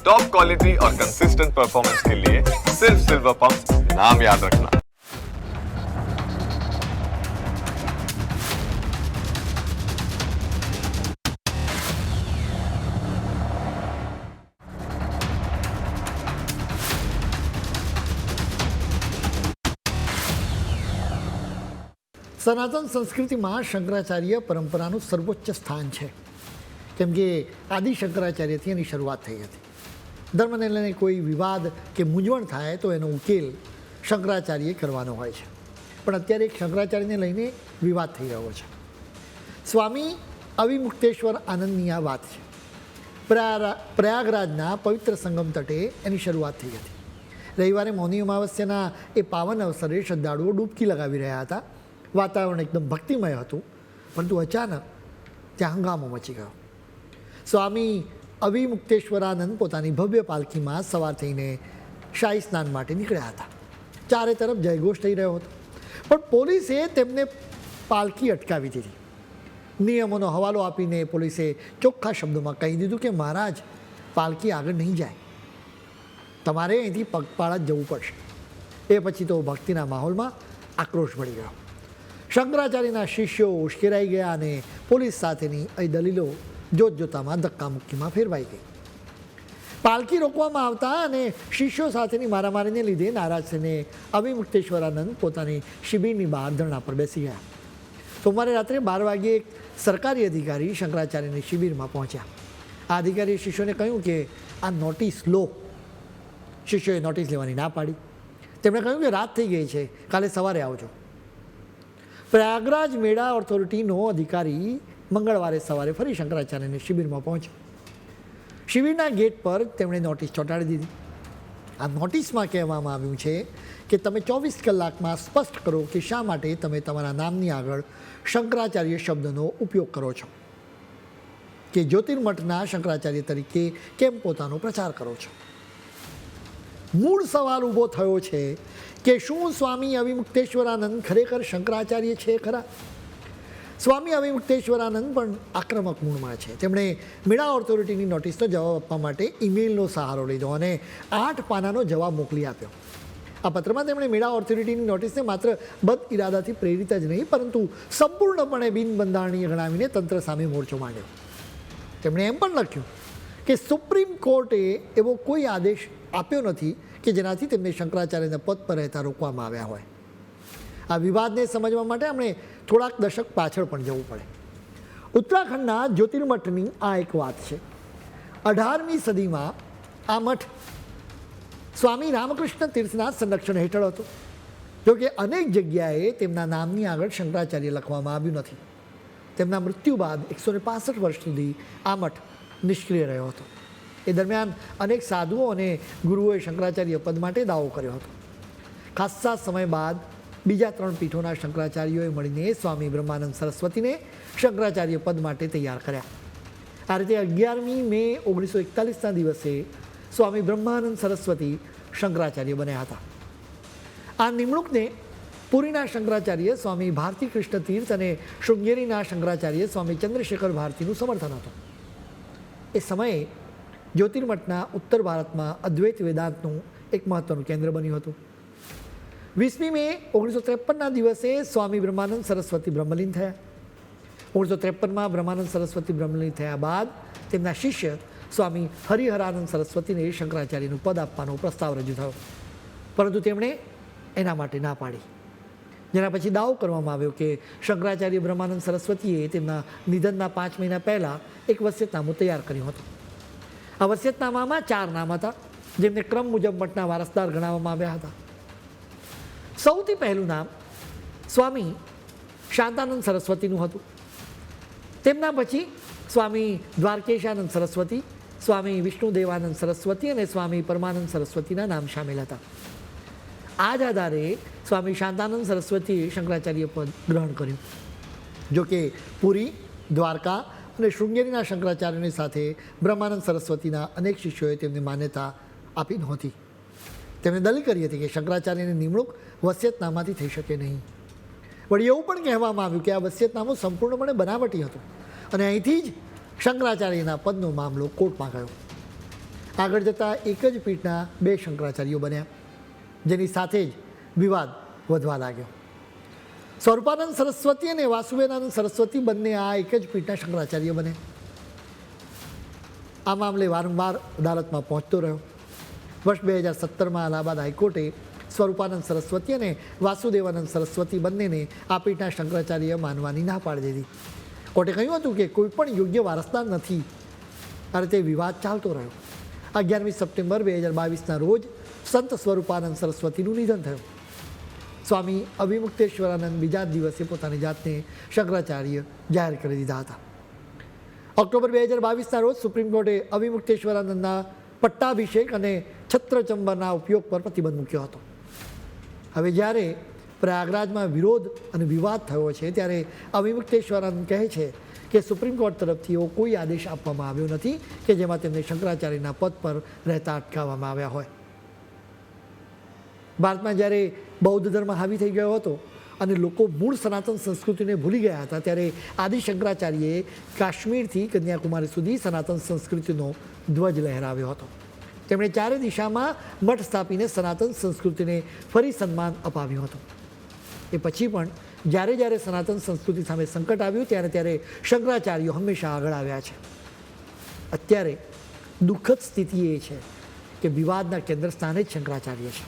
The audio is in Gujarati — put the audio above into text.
टॉप क्वालिटी और कंसिस्टेंट परफॉर्मेंस के लिए सिर्फ सिल्वर पंप नाम याद रखना સનાતન સંસ્કૃતિમાં શંકરાચાર્ય પરંપરાનું સર્વોચ્ચ સ્થાન છે કેમ કે આદિ શંકરાચાર્યથી એની શરૂઆત થઈ હતી ધર્મને લઈને કોઈ વિવાદ કે મૂંઝવણ થાય તો એનો ઉકેલ શંકરાચાર્યએ કરવાનો હોય છે. પણ અત્યારે એક શંકરાચાર્યને લઈને વિવાદ થઈ રહ્યો છે. સ્વામી અવિમુક્તેશ્વર આનંદની આ વાત છે. પ્રયા પ્રયાગરાજના પવિત્ર સંગમ તટે એની શરૂઆત થઈ હતી. રવિવારે મૌની અમાવસ્યાના એ પાવન અવસરે શ્રદ્ધાળુઓ ડૂબકી લગાવી રહ્યા હતા. વાતાવરણ એકદમ ભક્તિમય હતું, પરંતુ અચાનક ત્યાં હંગામો મચી ગયો. સ્વામી અવિમુક્તેશ્વરાનંદ પોતાની ભવ્ય પાલખીમાં સવાર થઈને શાહી સ્નાન માટે નીકળ્યા હતા. ચારે તરફ જયઘોષ થઈ રહ્યો હતો. પણ પોલીસે તેમને પાલખી અટકાવી દીધી. નિયમોનો હવાલો આપીને પોલીસે ચોખ્ખા શબ્દોમાં કહી દીધું કે, મહારાજ, પાલખી આગળ નહીં જાય. તમારે અહીંથી પગપાળા જ જવું પડશે. એ પછી તો ભક્તિના માહોલમાં આક્રોશ ભળી ગયો. શંકરાચાર્યના શિષ્યો ઉશ્કેરાઈ ગયા અને પોલીસ સાથેની એ દલીલો જોત જોતામાં ધક્કામુક્કીમાં ફેરવાઈ ગઈ. પાલખી રોકવામાં આવતા અને શિષ્યો સાથેની મારામારીને લીધે નારાજ થઈને અવિમુક્તેશ્વરાનંદ પોતાની શિબિરની બહાર ધરણા પર બેસી ગયા. સોમવારે રાત્રે બાર વાગ્યે એક સરકારી અધિકારી શંકરાચાર્યની શિબિરમાં પહોંચ્યા. આ અધિકારીએ શિષ્યોને કહ્યું કે આ નોટિસ લો. શિષ્યોએ નોટિસ લેવાની ના પાડી. તેમણે કહ્યું કે રાત થઈ ગઈ છે, કાલે સવારે આવજો. પ્રયાગરાજ મેળા ઓથોરિટીનો અધિકારી મંગળવારે સવારે ફરી શંકરાચાર્યની શિબિરમાં પહોંચ્યો. શિબિરના ગેટ પર તેમણે નોટિસ ચોંટાડી દીધી. આ નોટિસમાં કહેવામાં આવ્યું છે કે તમે ચોવીસ કલાકમાં સ્પષ્ટ કરો કે શા માટે તમે તમારા નામની આગળ શંકરાચાર્ય શબ્દનો ઉપયોગ કરો છો. કે જ્યોતિર્મઠના શંકરાચાર્ય તરીકે કેમ પોતાનો પ્રચાર કરો છો? મૂળ સવાલ ઊભો થયો છે કે શું સ્વામી અવિમુક્તેશ્વરાનંદ ખરેખર શંકરાચાર્ય છે ખરા? સ્વામી અવિમુક્તેશ્વરાનંદ પણ આક્રમક મૂળમાં છે. તેમણે મેળા ઓથોરિટીની નોટિસનો જવાબ આપવા માટે ઈમેલનો સહારો લીધો અને આઠ પાનાનો જવાબ મોકલી આપ્યો. આ પત્રમાં તેમણે મેળા ઓથોરિટીની નોટિસને માત્ર બદ ઇરાદાથી પ્રેરિત જ નહીં, પરંતુ સંપૂર્ણપણે બિનબંધારણીય ગણાવીને તંત્ર સામે મોરચો માંડ્યો. તેમણે એમ પણ લખ્યું કે સુપ્રીમ કોર્ટે એવો કોઈ આદેશ આપ્યો નથી કે જેનાથી તેમને શંકરાચાર્યના પદ પર રહેતા રોકવામાં આવ્યા હોય. આ વિવાદને સમજવા માટે આપણે થોડાક દશક પાછળ પણ જવું પડે. ઉત્તરાખંડના જ્યોતિર્મઠની આ એક વાત છે. અઢારમી સદીમાં આ મઠ સ્વામી રામકૃષ્ણ તીર્થના સંરક્ષણ હેઠળ હતો. જોકે અનેક જગ્યાએ તેમના નામની આગળ શંકરાચાર્ય લખવામાં આવ્યું નથી. તેમના મૃત્યુ બાદ એકસો ને પાસઠ વર્ષ સુધી આ મઠ નિષ્ક્રિય રહ્યો હતો. એ દરમિયાન અનેક સાધુઓ અને ગુરુઓએ શંકરાચાર્ય પદ માટે દાવો કર્યો હતો. ખાસ્સા સમય બાદ બીજા ત્રણ પીઠોના શંકરાચાર્યોએ મળીને સ્વામી બ્રહ્માનંદ સરસ્વતીને શંકરાચાર્ય પદ માટે તૈયાર કર્યા. આ રીતે અગિયારમી મે ઓગણીસો એકતાલીસના દિવસે સ્વામી બ્રહ્માનંદ સરસ્વતી શંકરાચાર્ય બન્યા હતા. આ નિમણૂકને પુરીના શંકરાચાર્ય સ્વામી ભારતી કૃષ્ણ તીર્થ અને શૃંગેરીના શંકરાચાર્ય સ્વામી ચંદ્રશેખર ભારતીનું સમર્થન હતું. એ સમયે જ્યોતિર્મઠના ઉત્તર ભારતમાં અદ્વૈત વેદાંતનું એક મહત્ત્વનું કેન્દ્ર બન્યું હતું. વીસમી મે ઓગણીસો ત્રેપનના દિવસે સ્વામી બ્રહ્માનંદ સરસ્વતી બ્રહ્મલીન થયા. ઓગણીસો ત્રેપનમાં બ્રહ્માનંદ સરસ્વતી બ્રહ્મલીન થયા બાદ તેમના શિષ્ય સ્વામી હરિહરાનંદ સરસ્વતીને શંકરાચાર્યનું પદ આપવાનો પ્રસ્તાવ રજૂ થયો. પરંતુ તેમણે એના માટે ના પાડી. જેના પછી દાવો કરવામાં આવ્યો કે શંકરાચાર્ય બ્રહ્માનંદ સરસ્વતીએ તેમના નિધનના પાંચ મહિના પહેલાં એક વસિયતનામું તૈયાર કર્યું હતું. આ વસિયતનામામાં ચાર નામ હતા, જેમને ક્રમ મુજબ મઠના વારસદાર ગણાવવામાં આવ્યા હતા. સૌથી પહેલું નામ સ્વામી શાંતાનંદ સરસ્વતીનું હતું. તેમના પછી સ્વામી દ્વારકેશાનંદ સરસ્વતી, સ્વામી વિષ્ણુદેવાનંદ સરસ્વતી અને સ્વામી પરમાનંદ સરસ્વતીના નામ સામેલ હતા. આ જ આધારે સ્વામી શાંતાનંદ સરસ્વતીએ શંકરાચાર્ય પદ ગ્રહણ કર્યું. જોકે પુરી, દ્વારકા અને શૃંગેરીના શંકરાચાર્યની સાથે બ્રહ્માનંદ સરસ્વતીના અનેક શિષ્યોએ તેમને માન્યતા આપી નહોતી. તેમણે દલીલ કરી હતી કે શંકરાચાર્યની નિમણૂક વસિયતનામાથી થઈ શકે નહીં. વળી એવું પણ કહેવામાં આવ્યું કે આ વસિયતનામું સંપૂર્ણપણે બનાવટી હતું અને અહીંથી જ શંકરાચાર્યના પદનો મામલો કોર્ટમાં ગયો. આગળ જતાં એક જ પીઠના બે શંકરાચાર્યો બન્યા, જેની સાથે જ વિવાદ વધવા લાગ્યો. સ્વરૂપાનંદ સરસ્વતી અને વાસુદેવાનંદ સરસ્વતી બંને આ એક જ પીઠના શંકરાચાર્ય બને આ મામલે વારંવાર અદાલતમાં પહોંચતો રહ્યો. વર્ષ બે હજાર સત્તરમાં અલ્હાબાદ હાઈકોર્ટે સ્વરૂપાનંદ સરસ્વતી અને વાસુદેવાનંદ સરસ્વતી બંનેને આ પીઠના શંકરાચાર્ય માનવાની ના પાડી દીધી. કોર્ટે કહ્યું હતું કે કોઈ પણ યોગ્ય વારસદાર નથી. અને તે વિવાદ ચાલતો રહ્યો. અગિયારમી સપ્ટેમ્બર બે હજાર બાવીસના રોજ સંત સ્વરૂપાનંદ સરસ્વતીનું નિધન થયું. સ્વામી અવિમુક્તેશ્વરાનંદ બીજા દિવસે પોતાની જાતને શંકરાચાર્ય જાહેર કરી દીધા હતા. ઓક્ટોબર બે હજાર બાવીસના રોજ સુપ્રીમ કોર્ટે અવિમુક્તેશ્વરાનંદના પટ્ટાભિષેક અને છત્રચંબરના ઉપયોગ પર પ્રતિબંધ મૂક્યો હતો. હવે જ્યારે પ્રયાગરાજમાં વિરોધ અને વિવાદ થયો છે, ત્યારે અવિમુક્તેશ્વરાનંદ કહે છે કે સુપ્રીમ કોર્ટ તરફથી એવો કોઈ આદેશ આપવામાં આવ્યો નથી કે જેમાં તેમને શંકરાચાર્યના પદ પર રહેતા અટકાવવામાં આવ્યા હોય. ભારતમાં જ્યારે બૌદ્ધ ધર્મ હાવી થઈ ગયો હતો અને લોકો મૂળ સનાતન સંસ્કૃતિને ભૂલી ગયા હતા, ત્યારે આદિ શંકરાચાર્યએ કાશ્મીરથી કન્યાકુમારી સુધી સનાતન સંસ્કૃતિનો ધ્વજ લહેરાવ્યો હતો. તેમણે ચારે દિશામાં મઠ સ્થાપીને સનાતન સંસ્કૃતિને ફરી સન્માન અપાવ્યું હતું. એ પછી પણ જ્યારે જ્યારે સનાતન સંસ્કૃતિ સામે સંકટ આવ્યું, ત્યારે ત્યારે શંકરાચાર્યો હંમેશા આગળ આવ્યા છે. અત્યારે દુઃખદ સ્થિતિ એ છે કે વિવાદના કેન્દ્ર સ્થાને જ શંકરાચાર્ય છે.